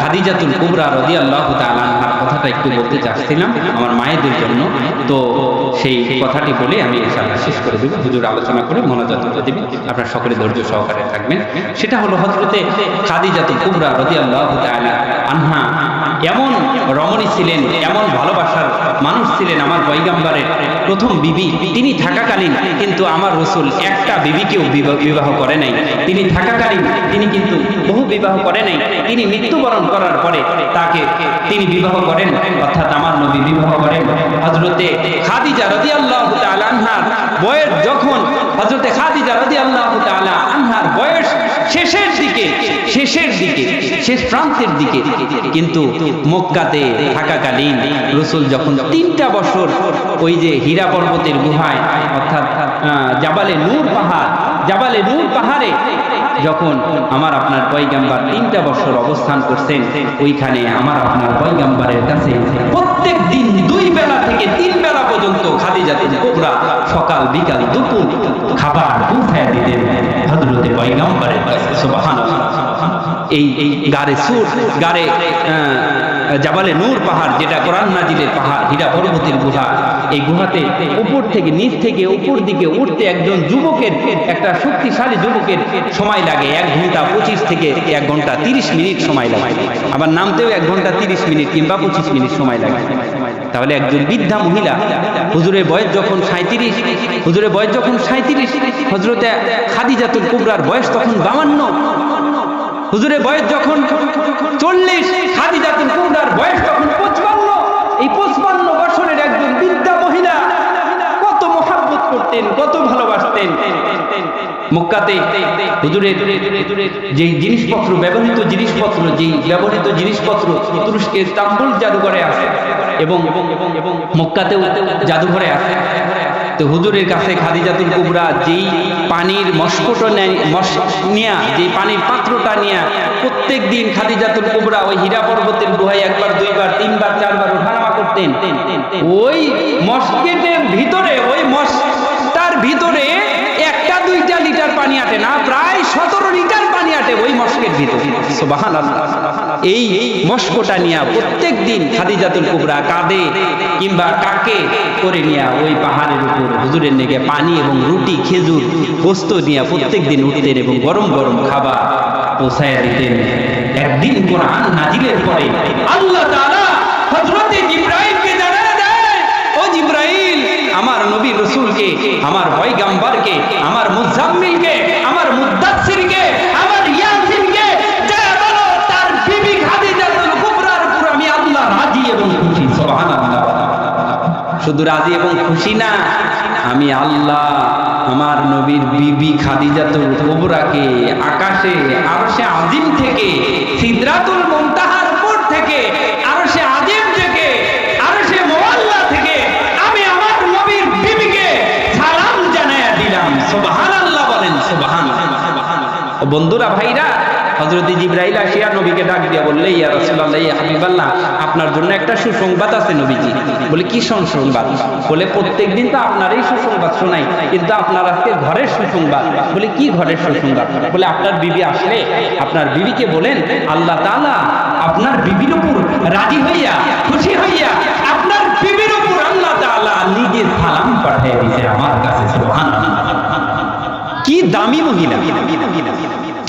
খাদিজাতুল কুবরা রদি আল্লাহ তালানহার কথাটা একটু বলতে চাচ্ছিলাম, আমার মায়েদের জন্য। তো সেই কথাটি বলে আমি শেষ করে দেবো। হুজুর আলোচনা করে মনোযোগ করে দেবেন। আপনার সকলে ধৈর্য সহকারে থাকবেন। সেটা হলো হজরতে খাদিজাতুল কুবরা রদি আল্লাহ তালা আনহা এমন রমণী ছিলেন এমন ভালোবাসার মানুষ ছিলেন আমার পৈগাম্বারের প্রথম বিবি। তিনি থাকাকালীন কিন্তু আমার রসুল একটা বিবিকেও বিবাহ করে নাই। তিনি থাকাকালীন তিনি কিন্তু বহু বিবাহ করে নাই। তিনি মৃত্যুবরণ করার পরে তাকে তিনি বিবাহ করেন, অর্থাৎ আমার নবী বিবাহ করেন। হজরতে খাদিজা রদি আল্লাহ আনহার বয়স যখন হজরতে খাদিজা রদি আল্লাহ আনহার বয়স শেষের দিকে শেষের দিকে, শেষ প্রান্তের দিকে। কিন্তু মক্কাতে থাকাকালীন রসুল যখন তিনটা বছর ওই যে হীরা পর্বতের গুহায়, অর্থাৎ জাবালে নূর পাহাড়, জাবালে নূর পাহাড়ে যখন আমার আপনার পয়গাম্বার তিনটা বছর অবস্থান করছেন, ওইখানে আমার আপনার পয়গাম্বারের কাছে প্রত্যেক দিন এই গারে সুর, গারে জাবালে নূর পাহাড়, যেটা কোরআন নাজিলের পাহাড়, হীরা পর্বতের গুহা, এই গুহাতে উপর থেকে নিচ থেকে উপর দিকে উঠতে একজন যুবকের একটা শক্তিশালী যুবকের সময় লাগে, এক ঘণ্টা পঁচিশ থেকে এক ঘণ্টা তিরিশ মিনিট সময় লাগে। আবার নামতেও এক ঘণ্টা তিরিশ মিনিট কিংবা পঁচিশ মিনিট সময় লাগে। তাহলে একজন বৃদ্ধা মহিলা, হুজুরের বয়স যখন সাঁত্রিশ হুজুরের বয়স যখন সাঁত্রিশ হজরতে খাদিজাতুল কুবরার বয়স তখন বামান্ন হুজুরের বয়স যখন চল্লিশ খাদিজাতুল কুবরার বয়স তখন পঁচপান্ন, এই পঁচপান্ন বছরের একজন বৃদ্ধা মহিলা কত মহাব্বত করতেন, কত ভালোবাসতেন। মক্কাতে হুজুরের যেই জিনিসপত্র, ব্যবহৃত জিনিসপত্র, যেই ব্যবহৃত জিনিসপত্র তুরস্কের তাম্বুল জাদুঘরে আছে এবং মক্কাতেও জাদুঘরে আছে। তো হুজুরের কাছে খাদিজাতুল কুবরা যেই পানির মস্কটো নেয় যেই পানির পাত্রটা নিয়া প্রত্যেক দিন খাদিজাতুল কুবরা ওই হীরা পর্বতের গুহায় একবার, দুইবার, তিনবার, চারবার ওঠানামা করতেন। ওই মস্কেটের ভিতরে, ওই মস্কটার ভিতরে একটা, দুইটা লিটার পানি আটে না, প্রায় সতেরো লিটার পানি আটে ওই মস্কের ভিতরে। সুবহানাল্লাহ। এই মস্কটা নিয়া প্রত্যেক দিন খাদিজাতুল কুবরা কাঁদে কিংবা কাকে করে নিয়া ওই পাহাড়ের উপর হুজুরের নেগে পানি এবং রুটি, খেজুর নিয়ে প্রত্যেক দিন উঠতেন এবং গরম গরম খাবার দিতেন। একদিন কোরআন নাজিলের পরে আল্লাহ তাআলা হযরতে জানায় ও আমার নবী রসুলকে, আমার পয়গাম্বারকে, আমার মুজাম্মিলকে আমার মুদ্দাসসিরকে আমার ইয়াসিনকে যা বলো তার বিবি খাদিজাতুল কুবরার উপর আমি আল্লাহ রাজি এবং খুশি সুবহানাল্লাহ শুধু রাজি এবং খুশি না, আমি আল্লাহ আমার নবীর বিবি খাদিজাতুল কুবরাকে আকাশে, আরশে আজিম থেকে, সিদরাতুল মুনতাহার উপর থেকে, আরশে আজিম থেকে, আরশে মোয়াল্লা থেকে আমি আমার নবীর বিবিকে সালাম জানায়া দিলাম। বলেন সুবহানাল্লাহ বন্ধুরা, ভাইরা হজরত জিব্রাইল আসিয়া নবীকে ডাক দিয়া বললে, ইয়া রাসূলুল্লাহ, ইয়া হাবিবাল্লাহ, আপনার জন্য একটা সুসংবাদ আছে নবীজি। বলে, কি সুসংবাদ? বলে প্রত্যেকদিন তো আপনারই সুসংবাদ শোনাই, কিন্তু আপনার আজকে ঘরের সুসংবাদ। বলে, কি ঘরের সুসংবাদ? বলে, আপনার বিবি আসলে, আপনার বিবিকে বলেন, আল্লাহ তাআলা আপনার বিবির উপর রাজি হইয়া, খুশি হইয়া আপনার বিবির উপর আল্লাহ তাআলা নিজে সালাম পাঠিয়ে দিয়েছে আমার কাছে কি দামি মহিলা।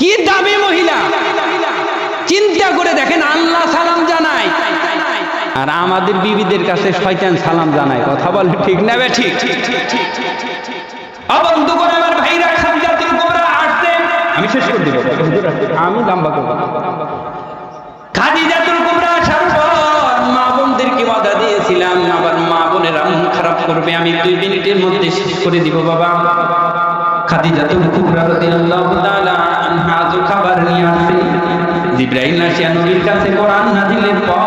কি দামি মহিলা? চিন্তা করে দেখেন আল্লাহ সালাম জানায়। আর আমাদের বিবিদের কাছে শয়তান সালাম জানায়। কথা বলে ঠিক না বে ঠিক? অবন্ধু করে আমার ভাইরা খাদিজাতুল কুবরা আসছে আমি শেষ করে দিব। আমি লম্বা করব খাদিজাতুল কুবরা আসার পর মা বোনদেরকে বাধা দিয়েছিলাম। আবার মা বোনেরা মন খারাপ করবে। আমি দুই মিনিটের মধ্যে শেষ করে দিব, বাবা। খাদিজাতুল কুবরা রাদিয়াল্লাহু তাআলা আনহা যে খাবার নিয়ে আসে। জিব্রাইল আসিয়া নবীর কাছে কোরআন নাজিলের পর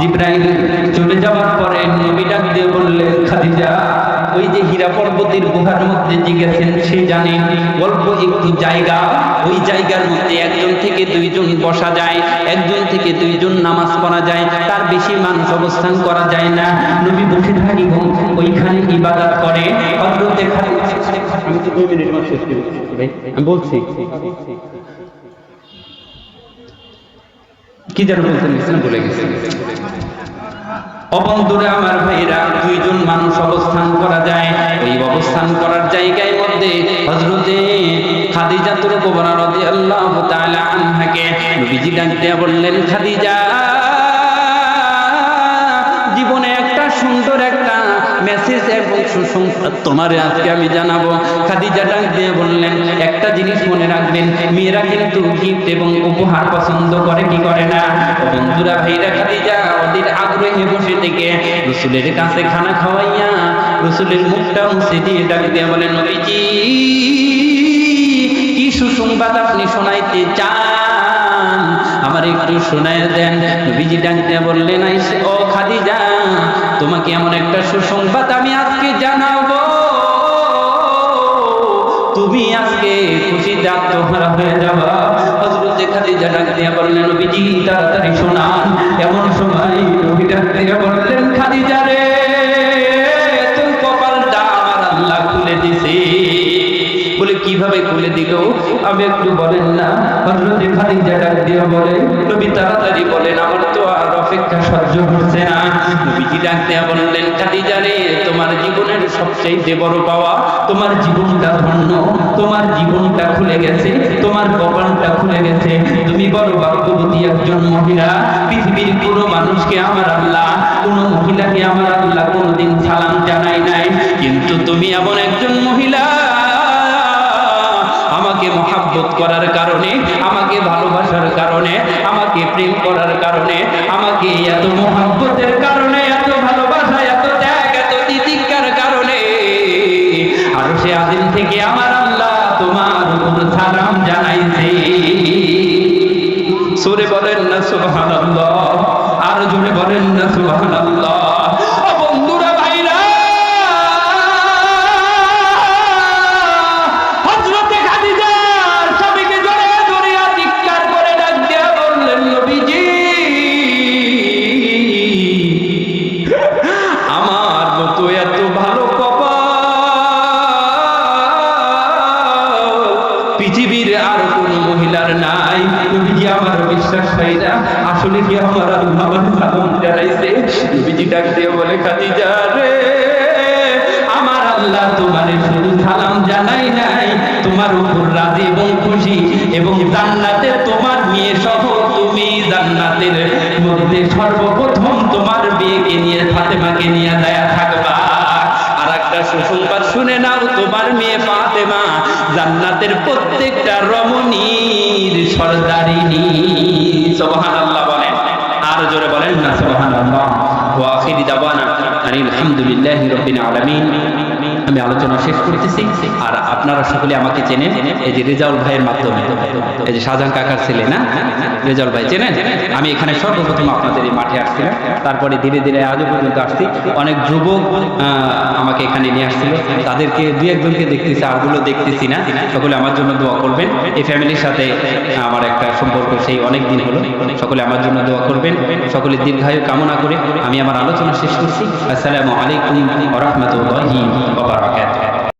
জিব্রাইল চলে যাওয়ার পরে নবী ডাক দিয়ে বললেন খাদিজা, ওই যে হীরা পর্বতের গুহার মধ্যে যে সে জানেন অল্প একটু জায়গা। ওই জায়গার মধ্যে একজন থেকে দুইজন বসা যায়, একজন থেকে দুইজন নামাজ পড়া যায়, তার বেশি মানুষ অবস্থান করা যায় না। নবী বসে থাকি ওইখানে ইবাদত করে, হযরতে খাদিজা আমি তো দুই মিনিট শেষ করে আমি বলছি। কি যেন বলতে নিয়েছিলাম বলে গেছি। অবন্ধুরে আমার ভাইরা দুইজন মানুষ অবস্থান করা যায়। ওই অবস্থান করার জায়গায় মধ্যে হজরতে খাদিজাতুল কুবরা রাদিয়াল্লাহু তাআলা আনহাকে নবীজি ডাক দিয়া বললেন, খাদিজা মেসেজ এবং সুসংবাদ তোমারে আজকে আমি জানাব। খাদিজা ডাক দিয়ে বললেন, একটা জিনিস মনে রাখবেন, মেয়েরা কিন্তু গিফট এবং উপহার পছন্দ করে, কি করে না? বন্ধুরা, ভাইরা, খাদিজা, ওদের আগ্রহে বসে থেকে রসুলের কাছে খানা খাওয়াইয়া রসুলের মুখটা মুছে দিয়ে ডাক দিয়ে বলেন, নবীজি, কি সুসংবাদ আপনি শোনাইতে চান? আমার মারি শোনায় দেন। নবীজি ডাকতে বললে আইসে, ও খাদিজা, তোমাকে এমন একটা সুসংবাদ আমি আজকে জানাব। তুমি আজকে খুশিতে আত্মহারা হয়ে যাবা। হযরত খাদিজা ডাক দিয়া বললেন, নবীজি, তাড়াতাড়ি শোনান। এমন সময় নবী ডাক দিয়া বললেন, খাদিজা বলে কীভাবে দিল, আমি একটু বলেন না। হযরত খাদিজা ডাক দিয়ে বলে, নবী তাড়াতাড়ি বলেন, আমার তো আর অপেক্ষা সহ্য হচ্ছে না। নবীজি ডাক দিয়ে বললেন, খাদিজা রে, তোমার জীবনের সবচেয়ে বড় পাওয়া, তোমার জীবনটা ধন্য, তোমার জীবনটা খুলে গেছে, তোমার কপালটা খুলে গেছে। তুমি বড় ভাগ্যবতী একজন মহিলা, পৃথিবীর কোনো মানুষকে আমার আল্লাহ, কোনো মহিলাকে আমার আল্লাহ কোনোদিন সালাম জানাই নাই। কিন্তু তুমি এমন একজন মহিলা করার কারণে, আমাকে ভালোবাসার কারণে, আমাকে প্রেম করার কারণে, আমাকে এত মহাব্বতের কারণে, এত ভালোবাসা, এত ত্যাগ, এত তিতিকার কারণে। আর সে আদিন থেকে আমার আল্লাহ তোমার উপর সালাম জানাইছে। সুরে বলেন না, সুবহানাল্লাহ। আর জোরে বলেন না, সুবহানাল্লাহ। বিশ্বাস আসলে কি আমার আল্লাহ নবীজি ডাক দিয়ে বলে রে, আমার আল্লাহ তোমারে শুধু সালাম জানাই নাই। তোমার উপর রাজি এবং খুশি এবং জান্নাতে তোমার মেয়ে সহ তুমি জান্নাতের মধ্যে সর্বপ্রথম তোমার বিয়েকে নিয়ে ফাতেমাকে নিয়ে দেয়া সুসংবাদ শুনে নাও তোমার মেয়ে ফাতেমা, জান্নাতের প্রত্যেকটা রমণীর সর্দারিনী সুবহানাল্লাহ বলেন। আর জোরে বলেন না, সুবহানাল্লাহ। ওয়া আখিরি দাওয়ানা আলহামদুলিল্লাহি রাব্বিল আলামিন। আমি আলোচনা শেষ করতেছি। আর আপনারা সকলে আমাকে চেনেন, এই যে রেজাউল ভাইয়ের মাধ্যমে। এই যে শাহজাহান কাকার ছেলে, না? রেজাউল ভাই, চেনেন? আমি এখানে সর্বপ্রথম আপনাদের এই মাঠে আসছিলাম। তারপরে ধীরে ধীরে আজও পর্যন্ত আসছি। অনেক যুবক আমাকে এখানে নিয়ে আসছিল। তাদেরকে দু একজনকে দেখতেছি আরগুলো দেখতেছি না। সকলে আমার জন্য দোয়া করবেন। এই ফ্যামিলির সাথে আমার একটা সম্পর্ক সেই অনেক দিন হলো। সকলে আমার জন্য দোয়া করবেন। সকলে দীর্ঘায়ু কামনা করে আমি আমার আলোচনা শেষ করছি। আসসালামু আলাইকুম রাহমাতুল্লাহি বারাকাতুহু